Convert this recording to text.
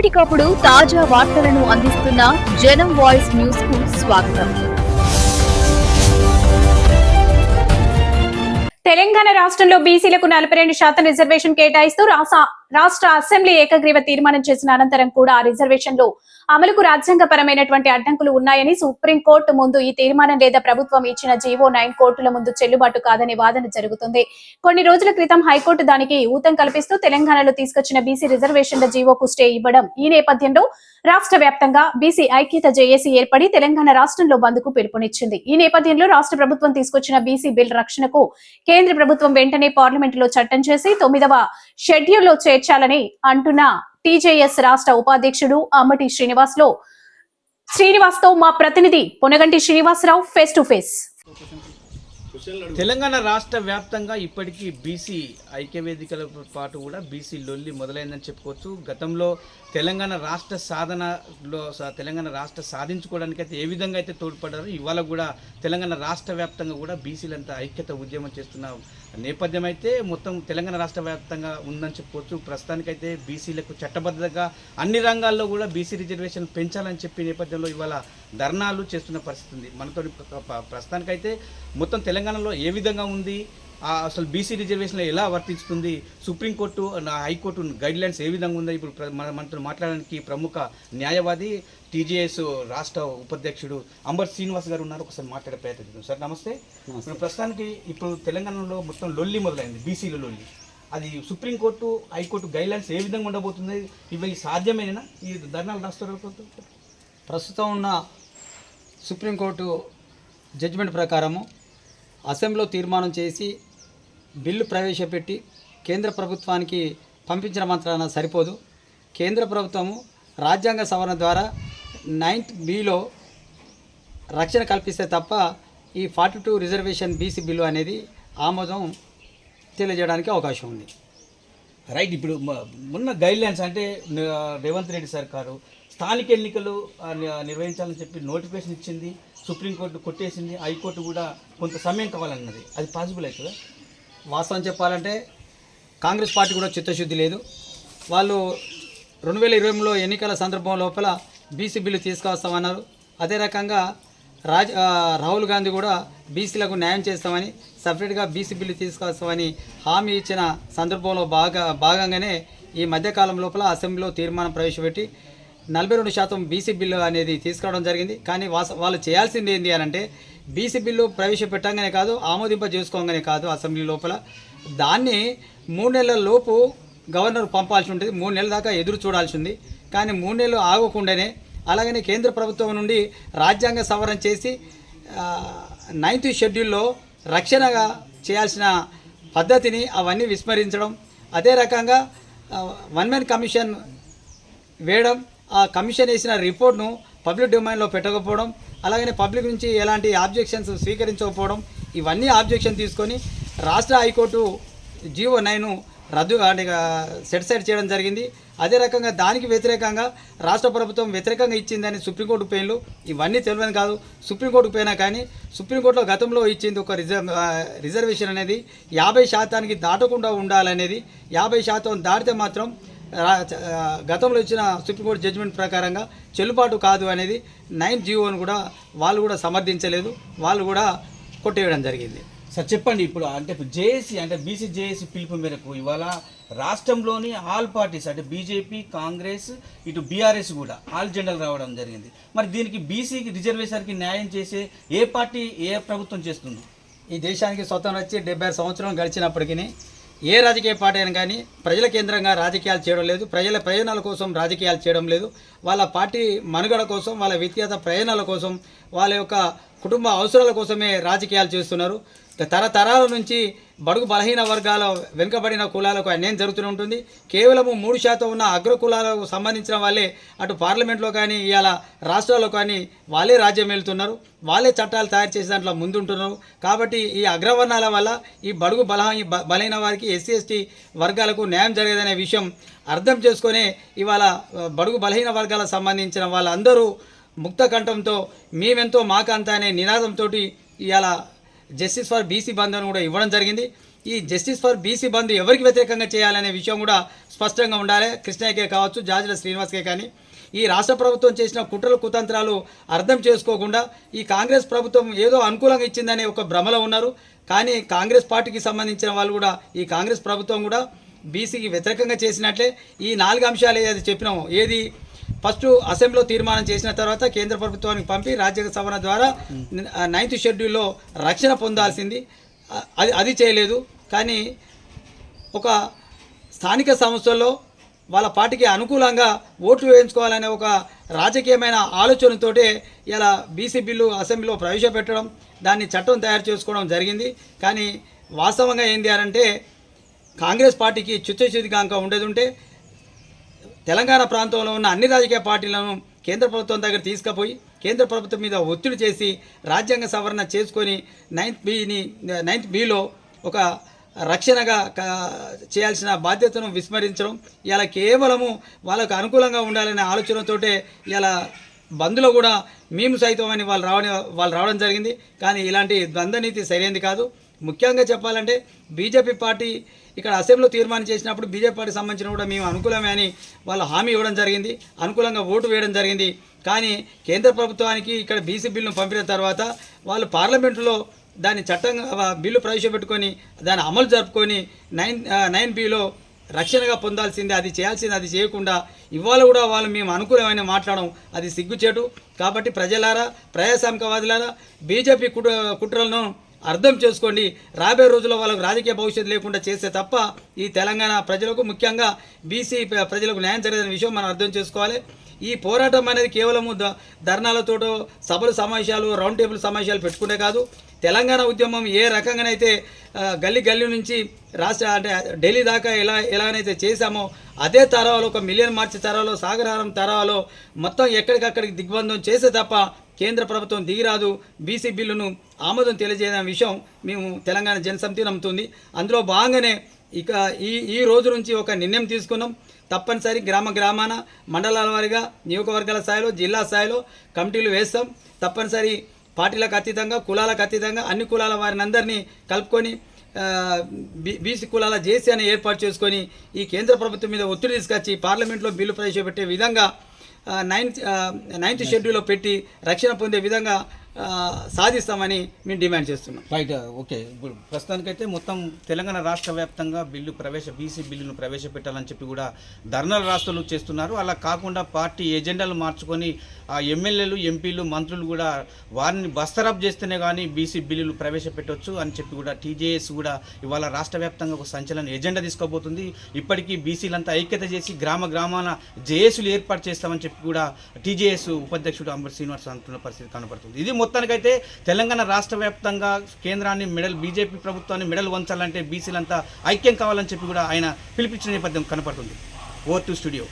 ఎప్పటికప్పుడు తాజా వార్తలను అందిస్తున్న జనం వాయిస్ న్యూస్కు స్వాగతం. తెలంగాణ రాష్ట్రంలో బీసీలకు నలభై రెండు శాతం రిజర్వేషన్ కేటాయిస్తూ రాష్ట్ర రాష్ట్ర అసెంబ్లీ ఏకగ్రీవ తీర్మానం చేసిన అనంతరం కూడా ఆ రిజర్వేషన్లు అమలుకు రాజ్యాంగపరమైనటువంటి అడ్డంకులు ఉన్నాయని సుప్రీంకోర్టు ముందు ఈ తీర్మానం లేదా ప్రభుత్వం ఇచ్చిన జీవో నైన్ కోర్టుల ముందు చెల్లుబాటు కాదనే వాదన జరుగుతుంది. కొన్ని రోజుల క్రితం హైకోర్టు దానికి ఊతం కల్పిస్తూ తెలంగాణలో తీసుకొచ్చిన బీసీ రిజర్వేషన్ల జీవోకు స్టే ఇవ్వడం ఈ నేపథ్యంలో రాష్ట్ర వ్యాప్తంగా బీసీ ఐక్యత జేఏసీ ఏర్పడి తెలంగాణ రాష్ట్రంలో బంద్కు పిలుపునిచ్చింది. ఈ నేపథ్యంలో రాష్ట్ర ప్రభుత్వం తీసుకొచ్చిన బీసీ బిల్ రక్షణకు కేంద్ర ప్రభుత్వం వెంటనే పార్లమెంటులో చట్టం చేసి తొమ్మిదవ షెడ్యూల్లో చేర్చాలని అంటున్న టీజేఎస్ రాష్ట్ర ఉపాధ్యక్షుడు అమ్మటి శ్రీనివాస్లో శ్రీనివాస్తో మా ప్రతినిధి Ponaganti Srinivasarao face to face. Telangana రాష్ట్ర వ్యాప్తంగా ఇప్పటికీ బీసీ ఐక్యవేదికలతో పాటు కూడా బీసీ లొల్లి మొదలైందని చెప్పుకోవచ్చు. గతంలో తెలంగాణ రాష్ట్ర సాధనలో తెలంగాణ రాష్ట్ర సాధించుకోవడానికి అయితే ఏ విధంగా అయితే తోడ్పడ్డారో ఇవాళ కూడా తెలంగాణ రాష్ట్ర వ్యాప్తంగా కూడా బీసీలంతా ఐక్యత ఉద్యమం చేస్తున్న నేపథ్యం అయితే మొత్తం తెలంగాణ రాష్ట్ర వ్యాప్తంగా ఉందని చెప్పుకోవచ్చు. ప్రస్తుతానికైతే బీసీలకు చట్టబద్ధంగా అన్ని రంగాల్లో కూడా బీసీ రిజర్వేషన్ పెంచాలని చెప్పి నేపథ్యంలో ఇవాళ ధర్నాలు చేస్తున్న పరిస్థితి ఉంది. మనతో ప్రస్తుతానికైతే మొత్తం తెలంగాణ తెలంగాణలో ఏ విధంగా ఉంది? అసలు బీసీ రిజర్వేషన్లో ఎలా వర్తిస్తుంది? Supreme court high court guidelines ఏ విధంగా ఉందో ఇప్పుడు మనతో మాట్లాడడానికి ప్రముఖ న్యాయవాది టీజేఎస్ రాష్ట్ర ఉపాధ్యక్షుడు అంబర్ శ్రీనివాస్ గారు ఉన్నారు. ఒకసారి మాట్లాడే ప్రయత్నం చేద్దాం. సార్ నమస్తే. ఇప్పుడు ప్రస్తుతానికి ఇప్పుడు తెలంగాణలో మొత్తం లొల్లి మొదలైంది బీసీల లొల్లి. అది supreme court high court guidelines ఏ విధంగా ఉండబోతుంది? ఇవి సాధ్యమేనా? ఈ ధర్నాలు రాష్ట్ర ప్రస్తుతం ఉన్న సుప్రీంకోర్టు జడ్జిమెంట్ ప్రకారము అసెంబ్లీలో తీర్మానం చేసి బిల్లు ప్రవేశపెట్టి కేంద్ర ప్రభుత్వానికి పంపించిన మాత్రాన సరిపోదు. కేంద్ర ప్రభుత్వము రాజ్యాంగ సవరణ ద్వారా నైన్త్ బిలో రక్షణ కల్పిస్తే తప్ప ఈ forty two reservation BC bill అనేది ఆమోదం తెలియజేయడానికి అవకాశం ఉంది. రైట్ ఇప్పుడు మొన్న గైడ్ లైన్స్ అంటే రేవంత్ రెడ్డి సర్కారు స్థానిక ఎన్నికలు నిర్వహించాలని చెప్పి నోటిఫికేషన్ ఇచ్చింది సుప్రీంకోర్టు కొట్టేసింది హైకోర్టు కూడా కొంత సమయం కావాలన్నది. అది పాసిబుల్ అవుతుందా? వాస్తవం చెప్పాలంటే కాంగ్రెస్ పార్టీ కూడా చిత్తశుద్ధి లేదు. వాళ్ళు రెండు వేల ఇరవై మూడులో ఎన్నికల సందర్భం లోపల బీసీ బిల్లు తీసుకొస్తామన్నారు అదే రకంగా రాజ్ రాహుల్ గాంధీ కూడా బీసీలకు న్యాయం చేస్తామని సపరేట్గా బీసీ బిల్లు తీసుకొస్తామని హామీ ఇచ్చిన సందర్భంలో బాగా భాగంగానే ఈ మధ్యకాలం లోపల అసెంబ్లీలో తీర్మానం ప్రవేశపెట్టి నలభై రెండు శాతం బీసీ బిల్లు అనేది తీసుకురావడం జరిగింది. కానీ వాస వాళ్ళు చేయాల్సింది ఏంటి అని అంటే బీసీ బిల్లు ప్రవేశపెట్టంగానే కాదు ఆమోదింప చేసుకోగానే కాదు అసెంబ్లీ లోపల. దాన్ని మూడు నెలల లోపు గవర్నర్ పంపాల్సి ఉంటుంది. మూడు నెలల దాకా ఎదురు చూడాల్సి ఉంది. కానీ మూడు నెలలు ఆగకుండానే అలాగనే కేంద్ర ప్రభుత్వం నుండి రాజ్యాంగ సవరణ చేసి నైన్త్ షెడ్యూల్లో రక్షణగా చేయాల్సిన పద్ధతిని అవన్నీ విస్మరించడం అదే రకంగా వన్ మ్యాన్ కమిషన్ వేయడం కమిషన్ వేసిన రిపోర్ట్ను పబ్లిక్ డొమైన్లో పెట్టకపోవడం అలాగనే పబ్లిక్ నుంచి ఎలాంటి ఆబ్జెక్షన్స్ స్వీకరించకపోవడం ఇవన్నీ ఆబ్జెక్షన్ తీసుకొని రాష్ట్ర హైకోర్టు జీవో నైన్ రద్దు అంటే సెటిసైడ్ చేయడం జరిగింది. అదే రకంగా దానికి వ్యతిరేకంగా రాష్ట్ర ప్రభుత్వం వ్యతిరేకంగా ఇచ్చిందని సుప్రీంకోర్టు పేర్లు ఇవన్నీ తెలియని కాదు. సుప్రీంకోర్టుకు పోయినా కానీ సుప్రీంకోర్టులో గతంలో ఇచ్చింది ఒక రిజర్వ్ రిజర్వేషన్ అనేది యాభై శాతానికి దాటకుండా ఉండాలనేది యాభై శాతం దాటితే మాత్రం గతంలో ఇచ్చిన సుప్రీంకోర్టు జడ్జిమెంట్ ప్రకారంగా చెల్లుబాటు కాదు అనేది నైన్ జీవోను కూడా వాళ్ళు కూడా సమర్థించలేదు. వాళ్ళు కూడా కొట్టేయడం జరిగింది. సార్ చెప్పండి ఇప్పుడు అంటే ఇప్పుడు జేఏసీ అంటే బీసీ జేఏసీ పిలుపు మేరకు ఇవాళ రాష్ట్రంలోని ఆల్ పార్టీస్ అంటే బీజేపీ కాంగ్రెస్ ఇటు బీఆర్ఎస్ కూడా ఆల్ జెండాలు రావడం జరిగింది. మరి దీనికి బీసీకి రిజర్వేషన్కి న్యాయం చేసే ఏ పార్టీ ఏ ప్రభుత్వం చేస్తుంది? ఈ దేశానికి స్వతంత్రం వచ్చి డెబ్బై సంవత్సరం గడిచినప్పటికీ ఏ రాజకీయ పార్టీ అయినా కానీ ప్రజల కేంద్రంగా రాజకీయాలు చేయడం లేదు. ప్రజల ప్రయోజనాల కోసం రాజకీయాలు చేయడం లేదు. వాళ్ళ పార్టీ మనుగడ కోసం వాళ్ళ వ్యక్తిగత ప్రయోజనాల కోసం వాళ్ళ యొక్క కుటుంబ అవసరాల కోసమే రాజకీయాలు చేస్తున్నారు. తరతరాల నుంచి బడుగు బలహీన వర్గాల వెనుకబడిన కులాలకు అన్యాయం జరుగుతూనే ఉంటుంది. కేవలము మూడు శాతం ఉన్న అగ్ర కులాలకు సంబంధించిన వాళ్ళే అటు పార్లమెంట్లో కానీ ఇవాళ రాష్ట్రాల్లో కానీ వాళ్ళే రాజ్యం వెళ్తున్నారు. వాళ్ళే చట్టాలు తయారు చేసే దాంట్లో ముందుంటున్నారు. కాబట్టి ఈ అగ్రవర్ణాల వల్ల ఈ బడుగు బలహ బ- బలైన వారికి ఎస్సీ ఎస్టీ వర్గాలకు న్యాయం జరగదనే విషయం అర్థం చేసుకొని ఇవాళ బడుగు బలహీన వర్గాలకు సంబంధించిన వాళ్ళందరూ ముక్త కంఠంతో మేమెంతో మాకంత అనే నినాదంతో ఇలా జస్టిస్ ఫర్ బీసీ బంధన్ కూడా ఇవ్వడం జరిగింది. ఈ జస్టిస్ ఫర్ బీసీ బంద్ ఎవరికి వ్యతిరేకంగా చేయాలనే విషయం కూడా స్పష్టంగా ఉండాలి. కృష్ణయ్యకే కావచ్చు జాజుల శ్రీనివాస్కే కానీ. ఈ రాష్ట్ర ప్రభుత్వం చేసిన కుట్రలు కుతంత్రాలు అర్థం చేసుకోకుండా ఈ కాంగ్రెస్ ప్రభుత్వం ఏదో అనుకూలంగా ఇచ్చిందనే ఒక భ్రమలో ఉన్నారు. కానీ కాంగ్రెస్ పార్టీకి సంబంధించిన వాళ్ళు కూడా ఈ కాంగ్రెస్ ప్రభుత్వం కూడా బీసీకి వ్యతిరేకంగా చేసినట్లే. ఈ నాలుగు అంశాలు ఏది చెప్పినామో. ఏది ఫస్ట్ అసెంబ్లీలో తీర్మానం చేసిన తర్వాత కేంద్ర ప్రభుత్వానికి పంపి రాజ్యాంగ సవరణ ద్వారా నైన్త్ షెడ్యూల్లో రక్షణ పొందాల్సింది. అది అది చేయలేదు. కానీ ఒక స్థానిక సంస్థల్లో వాళ్ళ పార్టీకి అనుకూలంగా ఓట్లు వేయించుకోవాలనే ఒక రాజకీయమైన ఆలోచనతోటే ఇలా బీసీ బిల్లు అసెంబ్లీలో ప్రవేశపెట్టడం దాన్ని చట్టం తయారు చేసుకోవడం జరిగింది. కానీ వాస్తవంగా ఏంది అనంటే కాంగ్రెస్ పార్టీకి చిత్తశుద్ధిగా ఉండేది ఉంటే తెలంగాణ ప్రాంతంలో ఉన్న అన్ని రాజకీయ పార్టీలను కేంద్ర ప్రభుత్వం దగ్గర తీసుకుపోయి కేంద్ర ప్రభుత్వం మీద ఒత్తిడి చేసి రాజ్యాంగ సవరణ చేసుకొని నైన్త్ బిని నైన్త్ బిలో ఒక రక్షణగా చేయాల్సిన బాధ్యతను విస్మరించడం ఇలా కేవలము వాళ్ళకు అనుకూలంగా ఉండాలనే ఆలోచనతోటే ఇలా బంద్లో కూడా మేము సైతం అని వాళ్ళు రావడం వాళ్ళు రావడం జరిగింది. కానీ ఇలాంటి ద్వంద్వ నీతి సరైనది కాదు. ముఖ్యంగా చెప్పాలంటే బీజేపీ పార్టీ ఇక్కడ అసెంబ్లీలో తీర్మానం చేసినప్పుడు బీజేపీ పార్టీ సంబంధించిన కూడా మేము అనుకూలమే అని వాళ్ళు హామీ ఇవ్వడం జరిగింది. అనుకూలంగా ఓటు వేయడం జరిగింది. కానీ కేంద్ర ప్రభుత్వానికి ఇక్కడ బీసీ బిల్లును పంపిన తర్వాత వాళ్ళు పార్లమెంటులో దాన్ని చట్టంగా బిల్లు ప్రవేశపెట్టుకొని దాన్ని అమలు జరుపుకొని నైన్ నైన్ బిలో రక్షణగా పొందాల్సిందే అది చేయాల్సింది అది చేయకుండా ఇవాళ కూడా వాళ్ళు మేము అనుకూలమైన మాట్లాడడం అది సిగ్గుచేటు. కాబట్టి ప్రజలారా ప్రజాస్వామికవాదులారా బీజేపీ కుట్రలను అర్థం చేసుకోండి రాబోయే రోజుల్లో వాళ్ళకు రాజకీయ భవిష్యత్తు లేకుండా చేస్తే తప్ప ఈ తెలంగాణ ప్రజలకు ముఖ్యంగా బీసీ ప్రజలకు న్యాయం జరగదనే విషయం మనం అర్థం చేసుకోవాలి. ఈ పోరాటం అనేది కేవలము ధర్నాలతోటో సభలు సమావేశాలు రౌండ్ టేబుల్ సమావేశాలు పెట్టుకునే కాదు. తెలంగాణ ఉద్యమం ఏ రకంగానైతే గల్లీ గల్లీ నుంచి రాష్ట్ర అంటే ఢిల్లీ దాకా ఎలా ఎలాగైతే చేశామో అదే తరాలో ఒక మిలియన్ మార్చి తరాలో సాగరహారం తరాలో మొత్తం ఎక్కడికక్కడికి దిగ్బంధం చేసే తప్ప కేంద్ర ప్రభుత్వం దిగిరాదు. బీసీ బిల్లును ఆమోదం తెలియజేయడం విషయం మేము తెలంగాణ జనసమితి నమ్ముతుంది. అందులో భాగంగానే ఇక ఈ ఈ రోజు నుంచి ఒక నిర్ణయం తీసుకున్నాం. తప్పనిసరి గ్రామ గ్రామాన మండలాల వారీగా నియోజకవర్గాల స్థాయిలో జిల్లా స్థాయిలో కమిటీలు వేస్తాం. తప్పనిసరి పార్టీలకు అతీతంగా కులాలకు అతీతంగా అన్ని కులాల వారిని అందరినీ కలుపుకొని బీసీ కులాల జేసీ అని ఏర్పాటు చేసుకొని ఈ కేంద్ర ప్రభుత్వం మీద ఒత్తిడి తీసుకొచ్చి పార్లమెంట్లో బిల్లు ప్రవేశపెట్టే విధంగా నైన్త్ నైన్త్ షెడ్యూల్లో పెట్టి రక్షణ పొందే విధంగా సాధిస్తామని మేము డిమాండ్ చేస్తున్నాం. Right okay. ఇప్పుడు ప్రస్తుతానికైతే మొత్తం తెలంగాణ రాష్ట్ర వ్యాప్తంగా బిల్లు ప్రవేశ బీసీ బిల్లును ప్రవేశపెట్టాలని చెప్పి కూడా ధర్నాలు రాష్ట్రాలు చేస్తున్నారు. అలా కాకుండా పార్టీ ఎజెండాలు మార్చుకొని ఆ ఎమ్మెల్యేలు ఎంపీలు మంత్రులు కూడా వారిని బస్తరాప్ చేస్తేనే కానీ బీసీ బిల్లులు ప్రవేశపెట్టవచ్చు అని చెప్పి కూడా టీజేఎస్ కూడా ఇవాళ రాష్ట్ర వ్యాప్తంగా ఒక సంచలన ఎజెండా తీసుకోబోతుంది. ఇప్పటికీ బీసీలంతా ఐక్యత చేసి గ్రామ గ్రామాన జేఏసీలు ఏర్పాటు చేస్తామని చెప్పి కూడా టీజేఎస్ ఉపాధ్యక్షుడు అంబర్ శ్రీనివాస్ అంటున్న పరిస్థితి కనబడుతుంది ఇది మొత్తానికైతే తెలంగాణ రాష్ట్ర వ్యాప్తంగా కేంద్రాన్ని మెడల్ బీజేపీ ప్రభుత్వాన్ని మెడల్ వంచాలంటే బీసీలంతా ఐక్యం కావాలని చెప్పి కూడా ఆయన పిలిపించిన నేపథ్యం కనపడుతుంది. Over to studio.